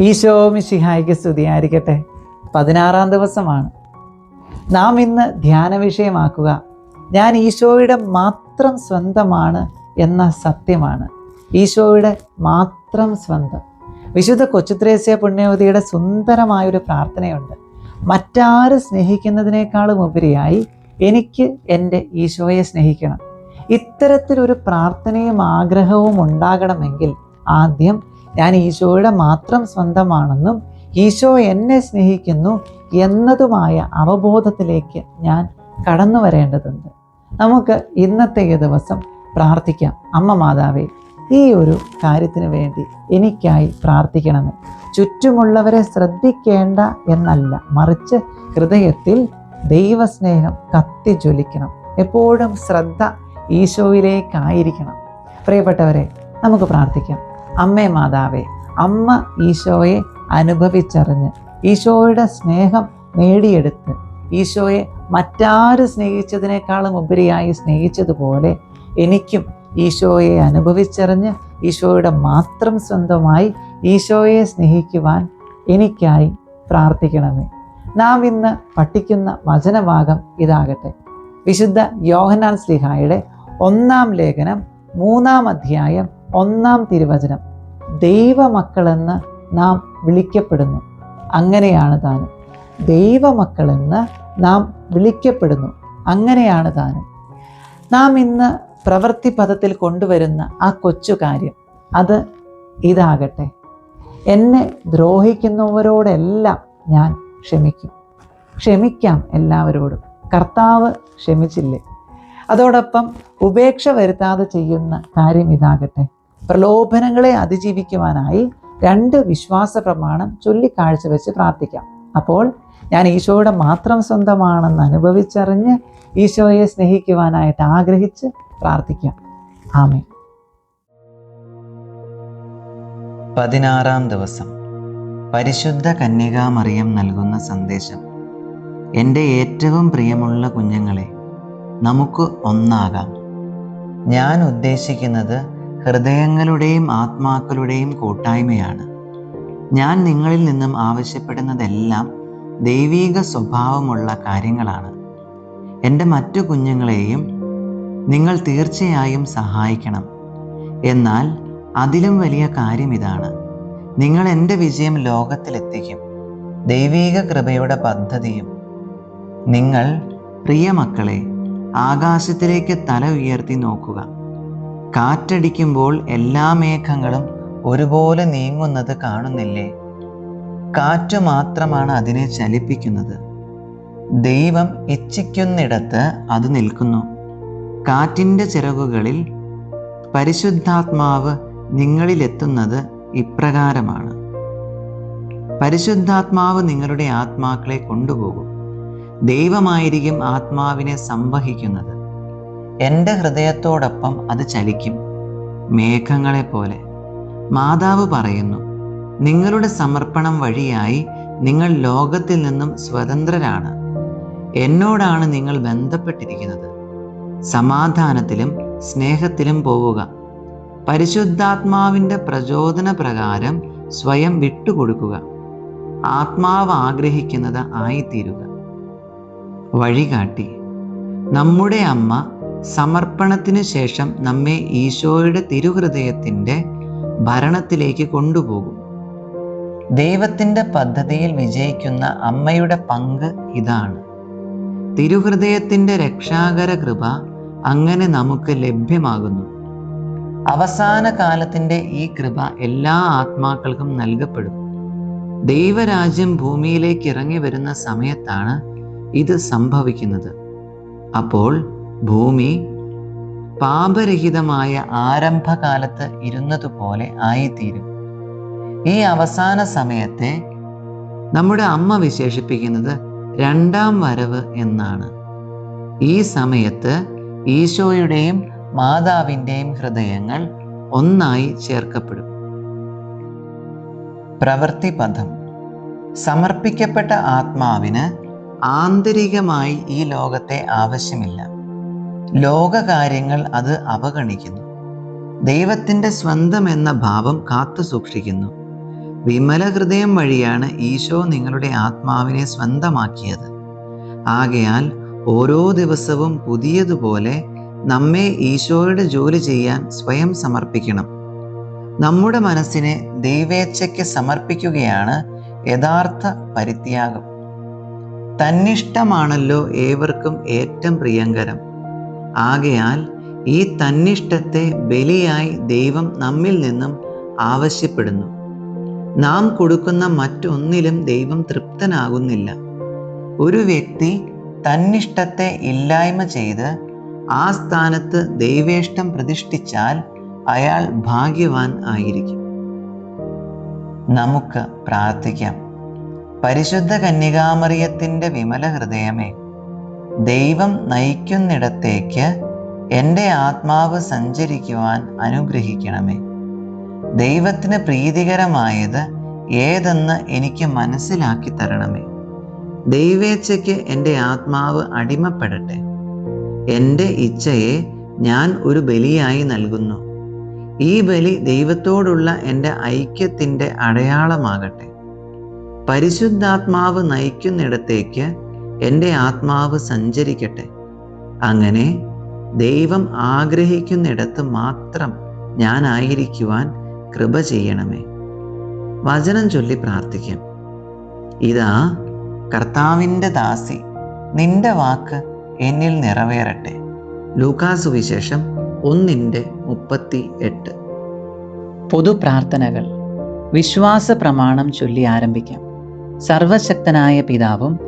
ഈശോ മിശിഹായിക്ക് സ്തുതിയായിരിക്കട്ടെ. പതിനാറാം ദിവസമാണ്. നാം ഇന്ന് ധ്യാന വിഷയമാക്കുക. ഞാൻ ഈശോയുടെ മാത്രം സ്വന്തമാണ് എന്ന സത്യമാണ്. ഈശോയുടെ മാത്രം സ്വന്തം. വിശുദ്ധ കൊച്ചുത്രേസ്യ പുണ്യവതിയുടെ സുന്ദരമായൊരു പ്രാർത്ഥനയുണ്ട്. മറ്റാര് സ്നേഹിക്കുന്നതിനേക്കാളും ഉപരിയായി എനിക്ക് എന്റെ ഈശോയെ സ്നേഹിക്കണം. ഇത്തരത്തിലൊരു പ്രാർത്ഥനയും ആഗ്രഹവും ഉണ്ടാകണമെങ്കിൽ ആദ്യം ഞാൻ ഈശോയുടെ മാത്രം സ്വന്തമാണെന്നും ഈശോ എന്നെ സ്നേഹിക്കുന്നു എന്നതുമായ അവബോധത്തിലേക്ക് ഞാൻ കടന്നു വരേണ്ടതുണ്ട്. നമുക്ക് ഇന്നത്തെ ഈ ദിവസം പ്രാർത്ഥിക്കാം. അമ്മ മാതാവേ ഈ ഒരു കാര്യത്തിന് വേണ്ടി എനിക്കായി പ്രാർത്ഥിക്കണമേ. ചുറ്റുമുള്ളവരെ ശ്രദ്ധിക്കേണ്ട എന്നല്ല മറിച്ച് ഹൃദയത്തിൽ ദൈവസ്നേഹം കത്തിജ്വലിക്കണം എപ്പോഴും ശ്രദ്ധ ഈശോയിലേക്കായിരിക്കണം. പ്രിയപ്പെട്ടവരെ നമുക്ക് പ്രാർത്ഥിക്കാം. അമ്മേ മാതാവേ അമ്മ ഈശോയെ അനുഭവിച്ചറിഞ്ഞ് ഈശോയുടെ സ്നേഹം നേടിയെടുത്ത് ഈശോയെ മറ്റാര് സ്നേഹിച്ചതിനേക്കാളും ഉപരിയായി സ്നേഹിച്ചതുപോലെ എനിക്കും ഈശോയെ അനുഭവിച്ചറിഞ്ഞ് ഈശോയുടെ മാത്രം സ്വന്തമായി ഈശോയെ സ്നേഹിക്കുവാൻ എനിക്കായി പ്രാർത്ഥിക്കണമേ. നാം ഇന്ന് പഠിക്കുന്ന വചനഭാഗം ഇതാകട്ടെ. വിശുദ്ധ യോഹനാൻ സ്ലിഹായുടെ ഒന്നാം ലേഖനം മൂന്നാം അധ്യായം ഒന്നാം തിരുവചനം. ദൈവമക്കളെന്ന് നാം വിളിക്കപ്പെടുന്നു. അങ്ങനെയാണ് താനും ദൈവമക്കളെന്ന് നാം വിളിക്കപ്പെടുന്നു. അങ്ങനെയാണ് താനും നാം ഇന്ന് പ്രവൃത്തി പദത്തിൽ കൊണ്ടുവരുന്ന ആ കൊച്ചു കാര്യം അത് ഇതാകട്ടെ. എന്നെ ദ്രോഹിക്കുന്നവരോടെല്ലാം ഞാൻ ക്ഷമിക്കും. ക്ഷമിക്കാം എല്ലാവരോടും. കർത്താവ് ക്ഷമിച്ചില്ലേ? അതോടൊപ്പം ഉപേക്ഷ വരുത്താതെ ചെയ്യുന്ന കാര്യം ഇതാകട്ടെ. പ്രലോഭനങ്ങളെ അതിജീവിക്കുവാനായി രണ്ട് വിശ്വാസ പ്രമാണം ചൊല്ലിക്കാഴ്ച വെച്ച് പ്രാർത്ഥിക്കാം. അപ്പോൾ ഞാൻ ഈശോയുടെ മാത്രം സ്വന്തമാണെന്ന് അനുഭവിച്ചറിഞ്ഞ് ഈശോയെ സ്നേഹിക്കുവാനായിട്ട് ആഗ്രഹിച്ച് പ്രാർത്ഥിക്കാം. ആമേ പതിനാറാം ദിവസം. പരിശുദ്ധ കന്യകാമറിയം നൽകുന്ന സന്ദേശം. എന്റെ ഏറ്റവും പ്രിയമുള്ള കുഞ്ഞുങ്ങളെ നമുക്ക് ഒന്നാകാം. ഞാൻ ഉദ്ദേശിക്കുന്നത് ഹൃദയങ്ങളുടെയും ആത്മാക്കളുടെയും കൂട്ടായ്മയാണ്. ഞാൻ നിങ്ങളിൽ നിന്നും ആവശ്യപ്പെടുന്നതെല്ലാം ദൈവീക സ്വഭാവമുള്ള കാര്യങ്ങളാണ്. എന്റെ മറ്റു കുഞ്ഞുങ്ങളെയും നിങ്ങൾ തീർച്ചയായും സഹായിക്കണം. എന്നാൽ അതിലും വലിയ കാര്യം ഇതാണ്. നിങ്ങൾ എന്റെ വിജയം ലോകത്തിലെത്തിക്കും. ദൈവീക കൃപയുടെ പദ്ധതിയും നിങ്ങൾ പ്രിയ മക്കളെ ആകാശത്തിലേക്ക് തല ഉയർത്തി നോക്കുക. കാറ്റടിക്കുമ്പോൾ എല്ലാ മേഘങ്ങളും ഒരുപോലെ നീങ്ങുന്നത് കാണുന്നില്ലേ? കാറ്റ് മാത്രമാണ് അതിനെ ചലിപ്പിക്കുന്നത്. ദൈവം ഇച്ഛിക്കുന്നിടത്ത് അത് നിൽക്കുന്നു. കാറ്റിന്റെ ചിറകുകളിൽ പരിശുദ്ധാത്മാവ് നിങ്ങളിലെത്തുന്നത് ഇപ്രകാരമാണ്. പരിശുദ്ധാത്മാവ് നിങ്ങളുടെ ആത്മാക്കളെ കൊണ്ടുപോകും. ദൈവമായിരിക്കും ആത്മാവിനെ സംവഹിക്കുന്നത്. എന്റെ ഹൃദയത്തോടൊപ്പം അത് ചലിക്കും. മേഘങ്ങളെ പോലെ മാതാവ് പറയുന്നു നിങ്ങളുടെ സമർപ്പണം വഴിയായി നിങ്ങൾ ലോകത്തിൽ നിന്നും സ്വതന്ത്രരാണ്. എന്നോടാണ് നിങ്ങൾ ബന്ധപ്പെട്ടിരിക്കുന്നത്. സമാധാനത്തിലും സ്നേഹത്തിലും പോവുക. പരിശുദ്ധാത്മാവിന്റെ പ്രചോദന പ്രകാരം സ്വയം വിട്ടുകൊടുക്കുക. ആത്മാവ് ആഗ്രഹിക്കുന്നത് ആയിത്തീരുക. വഴികാട്ടി നമ്മുടെ അമ്മ സമർപ്പണത്തിനു ശേഷം നമ്മെ ഈശോയുടെ തിരുഹൃദയത്തിന്റെ ഭരണത്തിലേക്ക് കൊണ്ടുപോകും. ദൈവത്തിന്റെ പദ്ധതിയിൽ വിജയിക്കുന്ന അമ്മയുടെ പങ്ക് ഇതാണ്. തിരുഹൃദയത്തിന്റെ രക്ഷാകര കൃപ അങ്ങനെ നമുക്ക് ലഭ്യമാകുന്നു. അവസാന കാലത്തിന്റെ ഈ കൃപ എല്ലാ ആത്മാക്കൾക്കും നൽകപ്പെടും. ദൈവരാജ്യം ഭൂമിയിലേക്ക് ഇറങ്ങി വരുന്ന സമയത്താണ് ഇത് സംഭവിക്കുന്നത്. അപ്പോൾ ഭൂമി പാപരഹിതമായ ആരംഭകാലത്ത് ഇരുന്നതുപോലെ ആയിത്തീരും. ഈ അവസാന സമയത്തെ നമ്മുടെ അമ്മ വിശേഷിപ്പിക്കുന്നത് രണ്ടാം വരവ് എന്നാണ്. ഈ സമയത്ത് ഈശോയുടെയും മാതാവിന്റെയും ഹൃദയങ്ങൾ ഒന്നായി ചേർക്കപ്പെടും. പ്രവൃത്തി പദം സമർപ്പിക്കപ്പെട്ട ആത്മാവിന് ആന്തരികമായി ഈ ലോകത്തെ ആവശ്യമില്ല. ലോകകാര്യങ്ങൾ അത് അവഗണിക്കുന്നു. ദൈവത്തിന്റെ സ്വന്തം എന്ന ഭാവം കാത്തു സൂക്ഷിക്കുന്നു. വിമല ഹൃദയം വഴിയാണ് ഈശോ നിങ്ങളുടെ ആത്മാവിനെ സ്വന്തമാക്കിയത്. ആകയാൽ ഓരോ ദിവസവും പുതിയതുപോലെ നമ്മെ ഈശോയുടെ ജോലി ചെയ്യാൻ സ്വയം സമർപ്പിക്കണം. നമ്മുടെ മനസ്സിനെ ദൈവേച്ഛയ്ക്ക് സമർപ്പിക്കുകയാണ് യഥാർത്ഥ പരിത്യാഗം. തന്നിഷ്ടമാണല്ലോ ഏവർക്കും ഏറ്റവും പ്രിയങ്കരം. ആകയാൽ ഈ തന്നിഷ്ടത്തെ ബലിയായി ദൈവം നമ്മിൽ നിന്നും ആവശ്യപ്പെടുന്നു. നാം കൊടുക്കുന്ന മറ്റൊന്നിലും ദൈവം തൃപ്തനാകുന്നില്ല. ഒരു വ്യക്തി തന്നിഷ്ടത്തെ ഇല്ലായ്മ ചെയ്ത് ആ സ്ഥാനത്ത് ദൈവേഷ്ടം പ്രതിഷ്ഠിച്ചാൽ അയാൾ ഭാഗ്യവാൻ ആയിരിക്കും. നമുക്ക് പ്രാർത്ഥിക്കാം. പരിശുദ്ധ കന്യകാമറിയത്തിന്റെ വിമല ഹൃദയമേ ദൈവം നയിക്കുന്നിടത്തേക്ക് എന്റെ ആത്മാവ് സഞ്ചരിക്കുവാൻ അനുഗ്രഹിക്കണമേ. ദൈവത്തിന് പ്രീതികരമായത് ഏതെന്ന് എനിക്ക് മനസ്സിലാക്കി തരണമേ. ദൈവേച്ഛയ്ക്ക് എന്റെ ആത്മാവ് അടിമപ്പെടട്ടെ. എന്റെ ഇച്ഛയെ ഞാൻ ഒരു ബലിയായി നൽകുന്നു. ഈ ബലി ദൈവത്തോടുള്ള എന്റെ ഐക്യത്തിന്റെ അടയാളമാകട്ടെ. പരിശുദ്ധാത്മാവ് നയിക്കുന്നിടത്തേക്ക് എന്റെ ആത്മാവ് സഞ്ചരിക്കട്ടെ. അങ്ങനെ ദൈവം ആഗ്രഹിക്കുന്നിടത്ത് മാത്രം ഞാനായിരിക്കുവാൻ കൃപ ചെയ്യണമേ. വചനം ചൊല്ലി പ്രാർത്ഥിക്കാം. ഇതാ കർത്താവിന്റെ ദാസി നിന്റെ വാക്ക് എന്നിൽ നിറവേറട്ടെ. ലൂക്കാസു വിശേഷം ഒന്നിന്റെ മുപ്പത്തി എട്ട് പൊതുപ്രാർത്ഥനകൾ വിശ്വാസ പ്രമാണം ചൊല്ലി ആരംഭിക്കാം. സർവശക്തനായ പിതാവും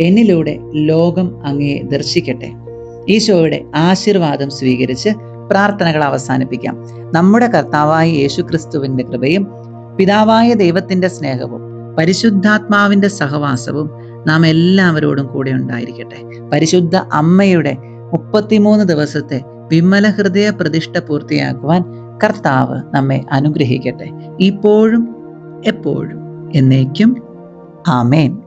എന്നിലൂടെ ലോകം അങ്ങയെ ദർശിക്കട്ടെ. ഈശോയുടെ ആശീർവാദം സ്വീകരിച്ച് പ്രാർത്ഥനകൾ അവസാനിപ്പിക്കാം. നമ്മുടെ കർത്താവായ യേശു ക്രിസ്തുവിന്റെ കൃപയും പിതാവായ ദൈവത്തിന്റെ സ്നേഹവും പരിശുദ്ധാത്മാവിന്റെ സഹവാസവും നാം എല്ലാവരോടും കൂടെ ഉണ്ടായിരിക്കട്ടെ. പരിശുദ്ധ അമ്മയുടെ മുപ്പത്തിമൂന്ന് ദിവസത്തെ വിമല ഹൃദയ പ്രതിഷ്ഠ പൂർത്തിയാക്കുവാൻ കർത്താവ് നമ്മെ അനുഗ്രഹിക്കട്ടെ. ഇപ്പോഴും എപ്പോഴും എന്നേക്കും. ആമേൻ.